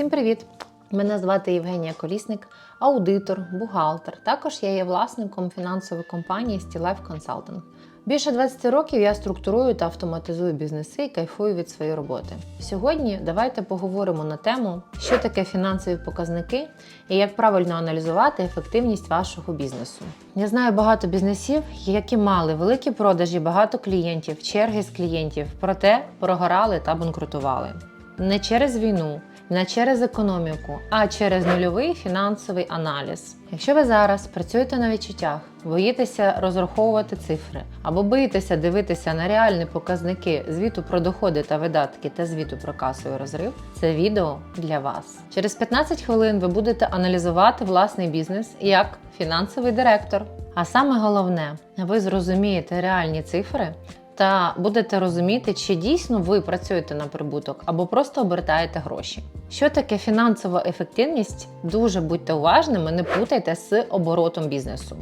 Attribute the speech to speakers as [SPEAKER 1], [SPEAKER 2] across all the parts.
[SPEAKER 1] Всім привіт! Мене звати Євгенія Колісник, аудитор, бухгалтер. Також я є власником фінансової компанії StilLife Consulting. Більше 20 років я структурую та автоматизую бізнеси і кайфую від своєї роботи. Сьогодні давайте поговоримо на тему, що таке фінансові показники і як правильно аналізувати ефективність вашого бізнесу. Я знаю багато бізнесів, які мали великі продажі, багато клієнтів, черги з клієнтів, проте прогорали та банкрутували. Не через війну, не через економіку, а через нульовий фінансовий аналіз. Якщо ви зараз працюєте на відчуттях, боїтеся розраховувати цифри або боїтеся дивитися на реальні показники звіту про доходи та видатки та звіту про касовий розрив, це відео для вас. Через 15 хвилин ви будете аналізувати власний бізнес як фінансовий директор. А саме головне, ви зрозумієте реальні цифри та будете розуміти, чи дійсно ви працюєте на прибуток або просто обертаєте гроші. Що таке фінансова ефективність? Дуже будьте уважними, не путайте з оборотом бізнесу.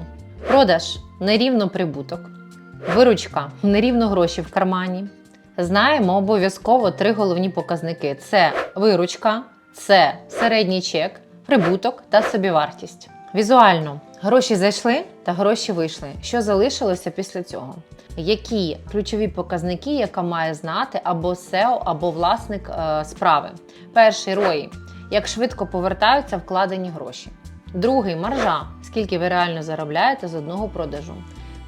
[SPEAKER 1] Продаж нерівно прибуток, виручка нерівно гроші в кармані. Знаємо обов'язково три головні показники: це виручка, це середній чек, прибуток та собівартість. Візуально гроші зайшли та гроші вийшли. Що залишилося після цього? Які ключові показники, яка має знати або SEO, або власник е, справи? Перший ROI – як швидко повертаються вкладені гроші. Другий маржа, скільки ви реально заробляєте з одного продажу.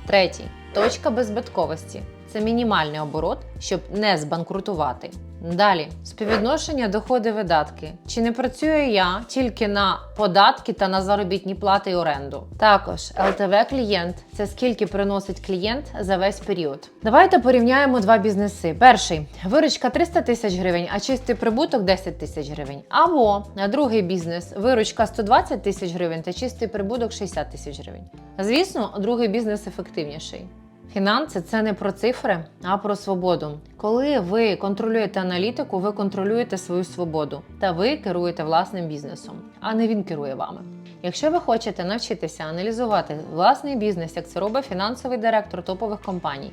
[SPEAKER 1] Третій точка беззбитковості. Це мінімальний оборот, щоб не збанкрутувати. Далі співвідношення доходи-видатки. Чи не працюю я тільки на податки та на заробітні плати і оренду? Також ЛТВ клієнт це скільки приносить клієнт за весь період. Давайте порівняємо два бізнеси. Перший виручка 300 тисяч гривень, а чистий прибуток 10 тисяч гривень. Або другий бізнес виручка 120 тисяч гривень та чистий прибуток 60 тисяч гривень. Звісно, другий бізнес ефективніший. Фінанси це не про цифри, а про свободу. Коли ви контролюєте аналітику, ви контролюєте свою свободу та ви керуєте власним бізнесом, а не він керує вами. Якщо ви хочете навчитися аналізувати власний бізнес, як це робить фінансовий директор топових компаній,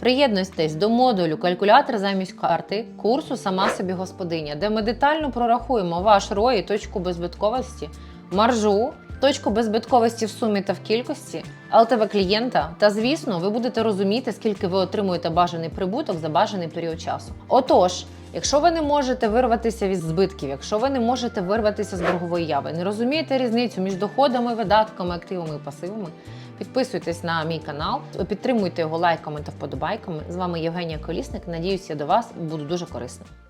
[SPEAKER 1] приєднуйтесь до модулю калькулятор замість карти курсу Сама собі господиня, де ми детально прорахуємо ваш ROI і точку беззбитковості, маржу точку беззбитковості в сумі та в кількості, ЛТВ клієнта, та звісно, ви будете розуміти, скільки ви отримуєте бажаний прибуток за бажаний період часу. Отож, якщо ви не можете вирватися від збитків, якщо ви не можете вирватися з боргової яви, не розумієте різницю між доходами, видатками, активами і пасивами. Підписуйтесь на мій канал, підтримуйте його лайками та вподобайками. З вами Євгенія Колісник. Надіюся, я до вас буду дуже корисним.